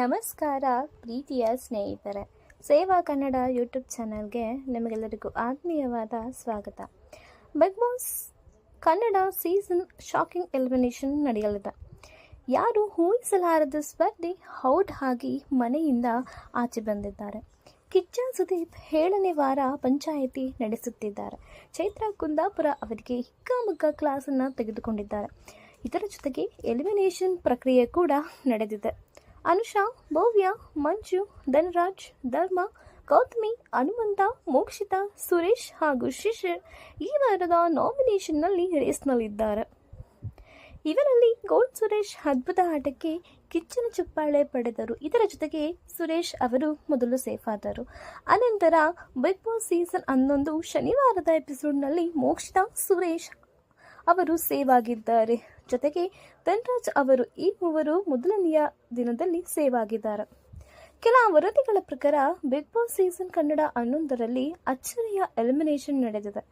ನಮಸ್ಕಾರ, ಪ್ರೀತಿಯ ಸ್ನೇಹಿತರೆ. ಸೇವಾ ಕನ್ನಡ ಯೂಟ್ಯೂಬ್ ಚಾನಲ್ಗೆ ನಿಮಗೆಲ್ಲರಿಗೂ ಆತ್ಮೀಯವಾದ ಸ್ವಾಗತ. Big boss Kannada season shocking elimination ನಡೆಯಲಿದೆ. ಯಾರು ಊಹಿಸಲಾರದ ಸ್ಪರ್ಧಿ ಔಟ್ ಆಗಿ ಮನೆಯಿಂದ ಆಚೆ ಬಂದಿದ್ದಾರೆ. ಕಿಚ್ಚ ಸುದೀಪ್ ಏಳನೇ ವಾರ ಪಂಚಾಯಿತಿ ನಡೆಸುತ್ತಿದ್ದಾರೆ. ಚೈತ್ರ ಕುಂದಾಪುರ ಅವರಿಗೆ ಹಿಕ್ಕಮುಕ್ಕ ಕ್ಲಾಸನ್ನು ತೆಗೆದುಕೊಂಡಿದ್ದಾರೆ. ಇದರ ಜೊತೆಗೆ ಎಲಿಮಿನೇಷನ್ ಪ್ರಕ್ರಿಯೆ ಕೂಡ ನಡೆದಿದೆ. ಅನುಷಾ, ಭವ್ಯ, ಮಂಜು, ಧನರಾಜ್, ಧರ್ಮ, ಗೌತಮಿ, ಹನುಮಂತ, ಮೋಕ್ಷಿತ, ಸುರೇಶ್ ಹಾಗೂ ಶಿಶಿರ್ ಈ ವಾರದ ನಾಮಿನೇಷನ್ನಲ್ಲಿ ರೇಸ್ನಲ್ಲಿದ್ದಾರೆ ಇವರಲ್ಲಿ ಗೋಲ್ಡ್ ಸುರೇಶ್ ಅದ್ಭುತ ಆಟಕ್ಕೆ ಕಿಚ್ಚನ ಚುಪ್ಪಾಳೆ ಪಡೆದರು. ಇದರ ಜೊತೆಗೆ ಸುರೇಶ್ ಅವರು ಮೊದಲು ಸೇಫ್ ಆದರು. ಅನಂತರ ಬಿಗ್ ಬಾಸ್ ಸೀಸನ್ ಹನ್ನೊಂದು ಶನಿವಾರದ ಎಪಿಸೋಡ್ನಲ್ಲಿ ಮೋಕ್ಷಿತ, ಸುರೇಶ್ ಅವರು ಸೇವ್ ಆಗಿದ್ದಾರೆ. ಜೊತೆಗೆ ಧನ್ರಾಜ್ ಅವರು ಈ ಮೂವರು ಮೊದಲನೆಯ ದಿನದಲ್ಲಿ ಸೇವ್ ಆಗಿದ್ದಾರೆ ಕೆಲ ವರದಿಗಳ ಪ್ರಕಾರ ಬಿಗ್ ಬಾಸ್ ಸೀಸನ್ ಕನ್ನಡ ಹನ್ನೊಂದರಲ್ಲಿ ಅಚ್ಚರಿಯ ಎಲಿಮಿನೇಷನ್ ನಡೆದಿದೆ.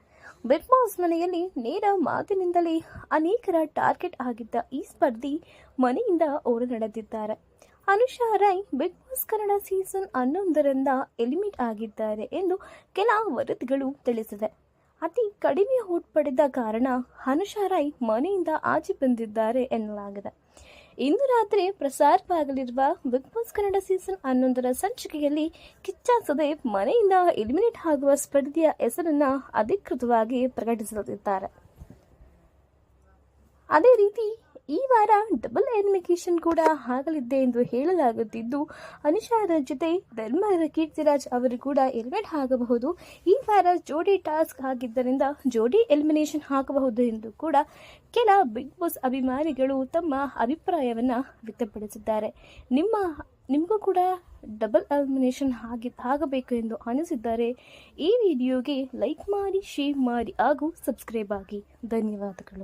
ಬಿಗ್ ಬಾಸ್ ಮನೆಯಲ್ಲಿ ನೇರ ಮಾತಿನಿಂದಲೇ ಅನೇಕರ ಟಾರ್ಗೆಟ್ ಆಗಿದ್ದ ಈ ಸ್ಪರ್ಧಿ ಮನೆಯಿಂದ ಓಡಿ ನಡೆದಿದ್ದಾರೆ Anusha Rai big boss Kannada season ಹನ್ನೊಂದರಿಂದ ಎಲಿಮಿಟ್ ಆಗಿದ್ದಾರೆ ಎಂದು ಕೆಲ ವರದಿಗಳು ತಿಳಿಸಿವೆ ಅತಿ ಕಡಿಮೆ ಓಟ್ ಪಡೆದ ಕಾರಣ ಅನುಷಾ ರೈ ಮನೆಯಿಂದ ಆಚೆ ಬಂದಿದ್ದಾರೆ ಎನ್ನಲಾಗಿದೆ. ಇಂದು ರಾತ್ರಿ ಪ್ರಸಾರವಾಗಲಿರುವ ಬಿಗ್ ಬಾಸ್ ಕನ್ನಡ ಸೀಸನ್ ಹನ್ನೊಂದರ ಸಂಚಿಕೆಯಲ್ಲಿ ಕಿಚ್ಚ ಸುದೀಪ್ ಮನೆಯಿಂದ ಎಲಿಮಿನೇಟ್ ಆಗುವ ಸ್ಪರ್ಧೆಯ ಹೆಸರನ್ನು ಅಧಿಕೃತವಾಗಿ ಪ್ರಕಟಿಸಲಿದ್ದಾರೆ. ಅದೇ ರೀತಿ ಈ ವಾರ ಡಬಲ್ ಎಲಿಮಿನೇಷನ್ ಕೂಡ ಆಗಲಿದೆ ಎಂದು ಹೇಳಲಾಗುತ್ತಿದ್ದು, ಅನುಷಾರ ಜೊತೆ ಧರ್ಮರ ಕೀರ್ತಿರಾಜ್ ಅವರು ಕೂಡ ಎಲಿಮಿನೇಟ್ ಆಗಬಹುದು. ಈ ವಾರ ಜೋಡಿ ಟಾಸ್ಕ್ ಆಗಿದ್ದರಿಂದ ಜೋಡಿ ಎಲಿಮಿನೇಷನ್ ಆಗಬಹುದು ಎಂದು ಕೂಡ ಕೆಲ ಬಿಗ್ ಬಾಸ್ ಅಭಿಮಾನಿಗಳು ತಮ್ಮ ಅಭಿಪ್ರಾಯವನ್ನು ವ್ಯಕ್ತಪಡಿಸಿದ್ದಾರೆ. ನಿಮ್ಮ, ನಿಮಗೂ ಕೂಡ ಡಬಲ್ ಎಲಿಮಿನೇಷನ್ ಆಗಿ, ಆಗಬೇಕು ಎಂದು ಅನಿಸಿದ್ದಾರೆ ಈ ವಿಡಿಯೋಗೆ ಲೈಕ್ ಮಾಡಿ ಶೇರ್ ಮಾಡಿ ಹಾಗೂ ಸಬ್ಸ್ಕ್ರೈಬ್ ಆಗಿ. ಧನ್ಯವಾದಗಳು.